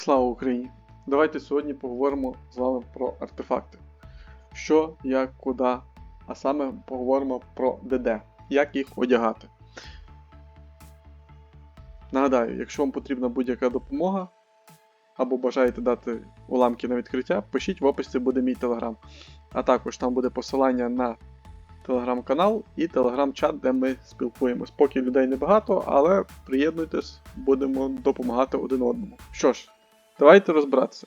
Слава Україні! Давайте сьогодні поговоримо з вами про артефакти. Що, як, куди, а саме поговоримо про ДД, як їх одягати. Нагадаю, якщо вам потрібна будь-яка допомога або бажаєте дати уламки на відкриття, пишіть в описі буде мій телеграм. А також там буде посилання на телеграм-канал і телеграм-чат, де ми спілкуємось. Поки людей небагато, але приєднуйтесь, будемо допомагати один одному. Що ж, давайте розбиратися,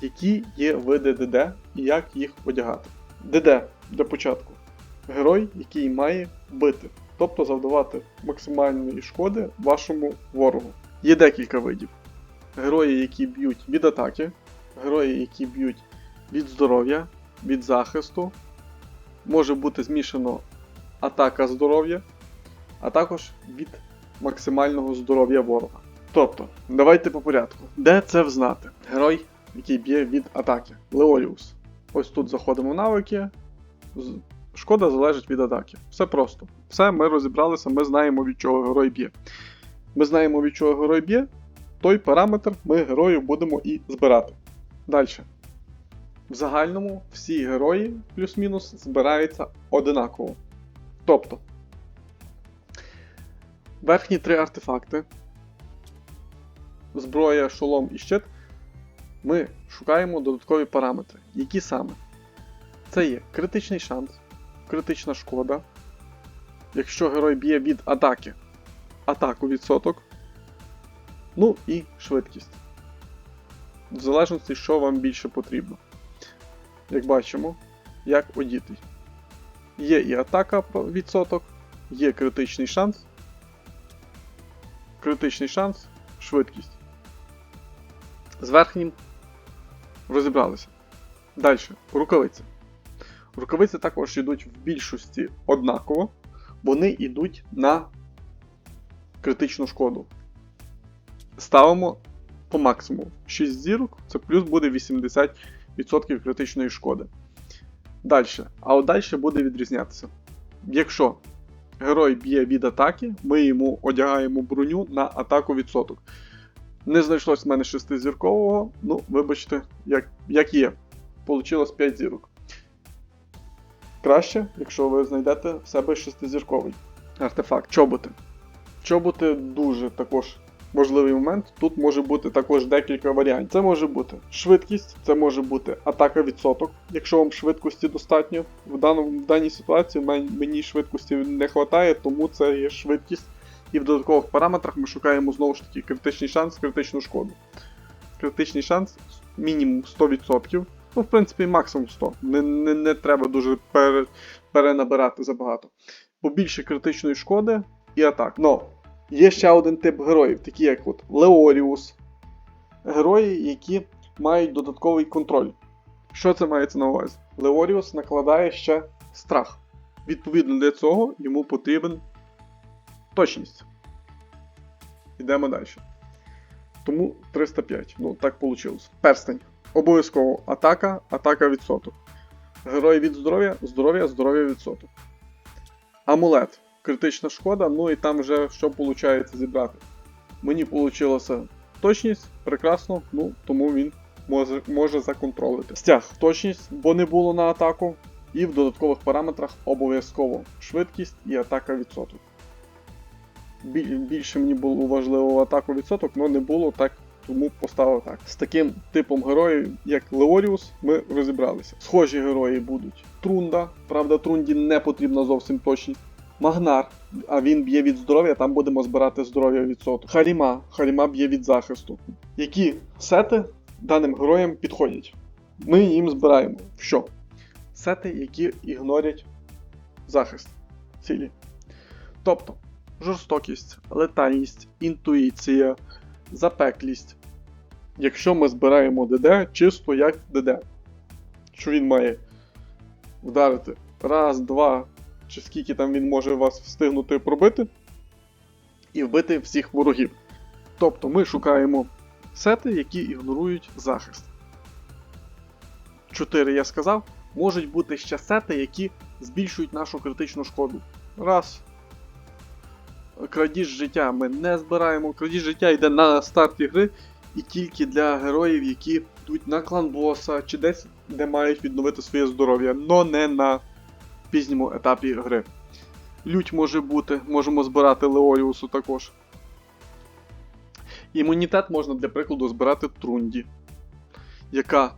які є види ДД і як їх одягати. ДД для початку. Герой, який має бити, тобто завдавати максимальної шкоди вашому ворогу. Є декілька видів. Герої, які б'ють від атаки, герої, які б'ють від здоров'я, від захисту. Може бути змішано атака здоров'я, а також від максимального здоров'я ворога. Тобто, давайте по порядку. Де це взнати? Герой, який б'є від атаки. Леоліус. Ось тут заходимо в навики. Шкода залежить від атаки. Все просто. Все, ми розібралися, ми знаємо, від чого герой б'є. Ми знаємо, від чого герой б'є. Той параметр ми героїв будемо і збирати. Далі. В загальному всі герої плюс-мінус збираються одинаково. Тобто, верхні три артефакти, зброя, шолом і щит, ми шукаємо додаткові параметри. Які саме? Це є критичний шанс, критична шкода. Якщо герой б'є від атаки, атаку відсоток. Ну і швидкість. В залежності, що вам більше потрібно. Як бачимо, як одітий. Є і атака відсоток, є критичний шанс. Критичний шанс, швидкість. З верхнім розібралися. Далі, рукавиці. Рукавиці також йдуть в більшості однаково, вони йдуть на критичну шкоду. Ставимо по максимуму. 6 зірок, це плюс буде 80% критичної шкоди. Далі. А от далі буде відрізнятися. Якщо герой б'є від атаки, ми йому одягаємо броню на атаку відсоток. Не знайшлось в мене 6-зіркового, ну, вибачте, як, як є. Получилось 5 зірок. Краще, якщо ви знайдете в себе 6-зірковий артефакт. Чоботи. Чоботи дуже також важливий момент. Тут може бути також декілька варіантів. Це може бути швидкість, це може бути атака відсоток, якщо вам швидкості достатньо. В, даному, в даній ситуації мені швидкості не вистачає, тому це є швидкість. І в додаткових параметрах ми шукаємо знову ж таки критичний шанс, критичну шкоду. Критичний шанс мінімум 100%. Ну, в принципі, максимум 100. Не, не, не треба дуже пере, перенабирати забагато. Побільше критичної шкоди і атак. Но є ще один тип героїв, такі як от Леоріус. Герої, які мають додатковий контроль. Що це мається на увазі? Леоріус накладає ще страх. Відповідно для цього йому потрібен точність. Йдемо далі. Тому 305. Ну, так вийшло. Перстень. Обов'язково атака, атака відсоток. Герой від здоров'я, здоров'я, здоров'я відсоток. Амулет. Критична шкода, ну і там вже що виходить зібрати. Мені вийшло точність, прекрасно, ну тому він може, може законтролити. Стяг точність, бо не було на атаку. І в додаткових параметрах обов'язково швидкість і атака відсоток. Більше мені було важливо атаку відсоток, але не було так, тому поставив так. З таким типом героїв, як Леоріус, ми розібралися. Схожі герої будуть Трунда, правда, Трунді не потрібна зовсім точність. Магнар, а він б'є від здоров'я, там будемо збирати здоров'я відсоток. Харіма, Харіма б'є від захисту. Які сети даним героям підходять? Ми їм збираємо. Що? Сети, які ігнорять захист цілі. Тобто жорстокість, летальність, інтуїція, запеклість. Якщо ми збираємо ДД чисто як ДД, що він має вдарити раз, два, чи скільки там він може вас встигнути пробити, і вбити всіх ворогів. Тобто ми шукаємо сети, які ігнорують захист. 4 я сказав. можуть бути ще сети, які збільшують нашу критичну шкоду. Раз. Крадіж життя ми не збираємо. Крадіж життя йде на старті гри і тільки для героїв, які йдуть на клан боса чи десь, де мають відновити своє здоров'я, но не на пізньому етапі гри. Лють може бути, можемо збирати Леоліусу також. Імунітет можна для прикладу збирати Трунді, яка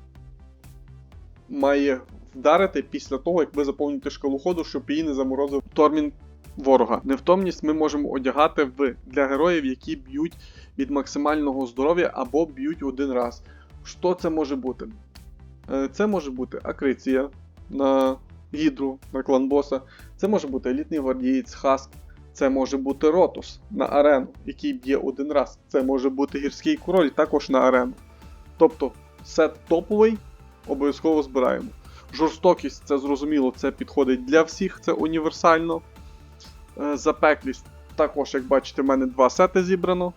має вдарити після того, як ви заповните шкалу ходу, щоб її не заморозив тормін ворога. Невтомність ми можемо одягати в для героїв, які б'ють від максимального здоров'я або б'ють один раз. Що це може бути? Е, Це може бути акриція на гідру, на клан боса. Це може бути елітний гвардієць, хаск. Це може бути Ротус на арену, який б'є один раз. Це може бути гірський король також на арену. Тобто сет топовий, обов'язково збираємо. Жорстокість, це зрозуміло, це підходить для всіх, це універсально. Е, Запеклість. Також, як бачите, в мене два сети зібрано.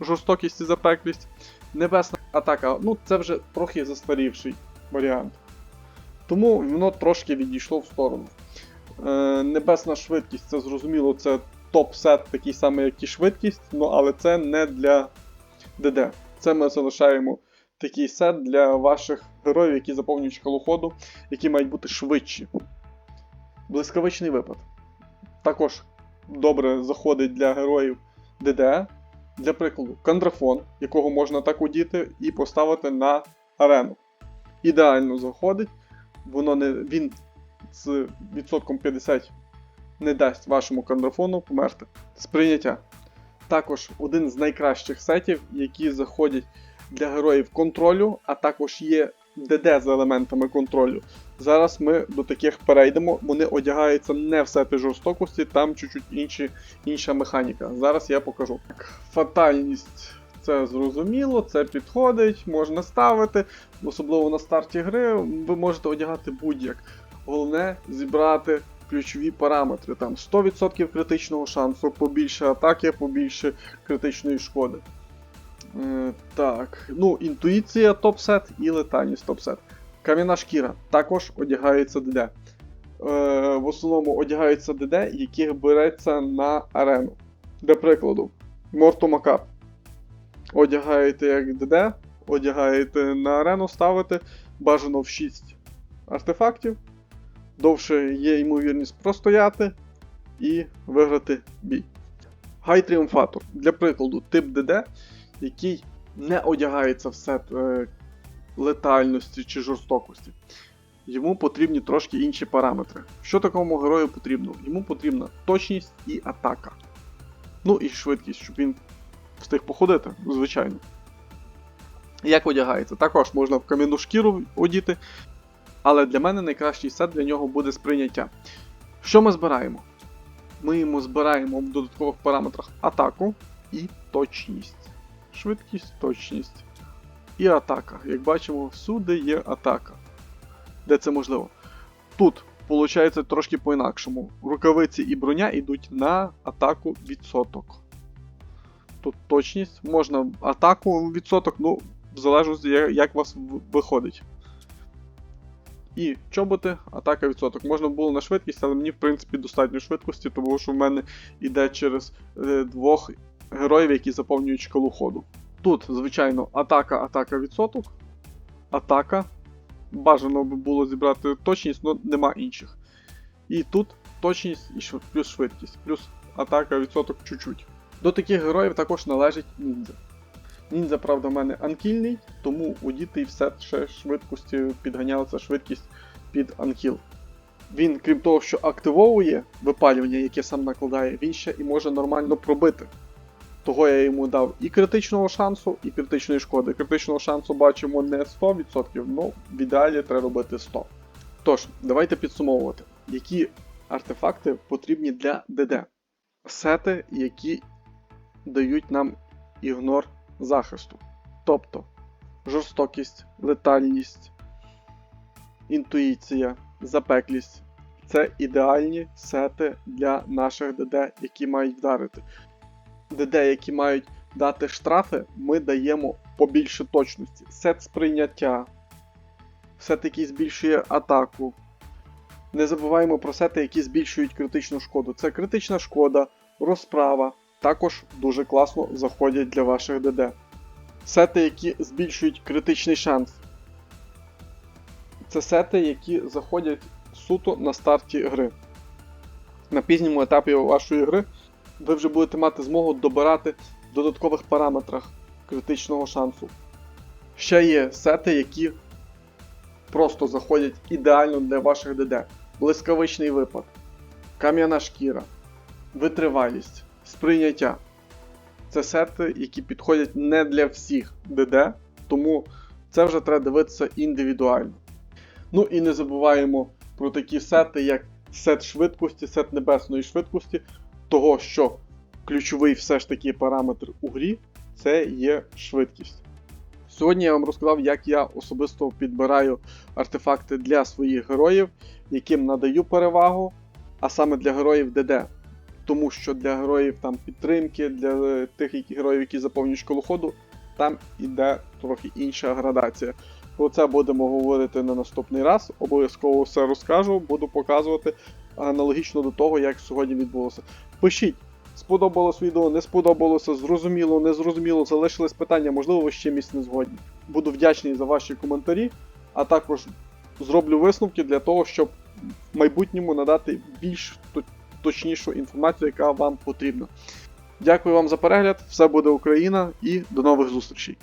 Жорстокість і запеклість. Небесна атака, ну це вже трохи застарівший варіант. Тому воно трошки відійшло в сторону. Е, Небесна швидкість, це зрозуміло, це топ-сет, такий самий, як і швидкість, ну але це не для ДД. Це ми залишаємо такий сет для ваших героїв, які заповнюють шкалу ходу, які мають бути швидші. Блискавичний випад. Також добре заходить для героїв ДД. Для прикладу, кандрафон, якого можна так одіти і поставити на арену. Ідеально заходить, воно не, він з відсотком 50 не дасть вашому кандрафону померти. Сприйняття. Також один з найкращих сетів, які заходять для героїв контролю, а також є ДД з елементами контролю. Зараз ми до таких перейдемо. Вони одягаються не в сети жорстокості, там чуть-чуть інші, інша механіка. Зараз я покажу. Фатальність це зрозуміло, це підходить, можна ставити. Особливо на старті гри ви можете одягати будь-як. Головне зібрати ключові параметри. Там 100% критичного шансу, побільше атаки, побільше критичної шкоди. Е, так, ну, інтуїція топ-сет і летальність топ-сет. Кам'яна шкіра також одягається ДД. Е, в основному одягаються ДД, яких береться на арену. Для прикладу, Морту Макап. Одягаєте як ДД, одягаєте на арену, ставите бажано в 6 артефактів. Довше є ймовірність простояти і виграти бій. Гай Тріумфатор. Для прикладу, тип ДД, який не одягається в сет е, летальності чи жорстокості. Йому потрібні трошки інші параметри. Що такому герою потрібно? Йому потрібна точність і атака. Ну і швидкість, щоб він встиг походити, звичайно. Як одягається? Також можна в кам'яну шкіру одіти. Але для мене найкращий сет для нього буде сприйняття. Що ми збираємо? Ми йому збираємо в додаткових параметрах атаку і точність. Швидкість, точність. І атака. Як бачимо, всюди є атака. Де це можливо? Тут, виходить, трошки по-інакшому. Рукавиці і броня йдуть на атаку відсоток. Тут точність, можна атаку відсоток, ну, в залежності, як у вас виходить. І чоботи, атака відсоток. Можна було на швидкість, але мені, в принципі, достатньо швидкості, тому що в мене йде через е, двох героїв, які заповнюють шкалу ходу. Тут, звичайно, атака, атака відсоток. Атака. Бажано би було зібрати точність, але нема інших. І тут точність і плюс швидкість, плюс атака відсоток чуть-чуть. До таких героїв також належить ніндзя. Ніндзя, правда, в мене анкільний, тому у удітий все ще швидкості підганяється швидкість під анкіл. Він, крім того, що активовує випалювання, яке сам накладає, він ще і може нормально пробити. Того я йому дав і критичного шансу, і критичної шкоди. Критичного шансу бачимо не 100%, але в ідеалі треба робити 100%. Тож, давайте підсумовувати, які артефакти потрібні для ДД. Сети, які дають нам ігнор захисту. Тобто жорстокість, летальність, інтуїція, запеклість це ідеальні сети для наших ДД, які мають вдарити. ДД, які мають дати штрафи, ми даємо побільше точності. Сет сприйняття. сет, який збільшує атаку. Не забуваємо про сети, які збільшують критичну шкоду. Це критична шкода, розправа. Також дуже класно заходять для ваших ДД. Сети, які збільшують критичний шанс. Це сети, які заходять суто на старті гри. На пізньому етапі вашої гри ви вже будете мати змогу добирати в додаткових параметрах критичного шансу. Ще є сети, які просто заходять ідеально для ваших ДД. Блискавичний випад, кам'яна шкіра, витривалість, сприйняття. Це сети, які підходять не для всіх ДД, тому це вже треба дивитися індивідуально. Ну і не забуваємо про такі сети, як сет швидкості, сет небесної швидкості, того, що ключовий все ж таки параметр у грі це є швидкість. Сьогодні я вам розказав, як я особисто підбираю артефакти для своїх героїв, яким надаю перевагу, а саме для героїв ДД. Тому що для героїв там підтримки, для е, тих які, героїв, які заповнюють школу ходу, там іде трохи інша градація. Про це будемо говорити на наступний раз. Обов'язково все розкажу, буду показувати аналогічно до того, як сьогодні відбулося. Пишіть, сподобалось відео, не сподобалося, зрозуміло, не зрозуміло, залишились питання, можливо, ви з чимось не згодні. Буду вдячний за ваші коментарі, а також зроблю висновки для того, щоб в майбутньому надати більш точнішу інформацію, яка вам потрібна. Дякую вам за перегляд, все буде Україна і до нових зустрічей!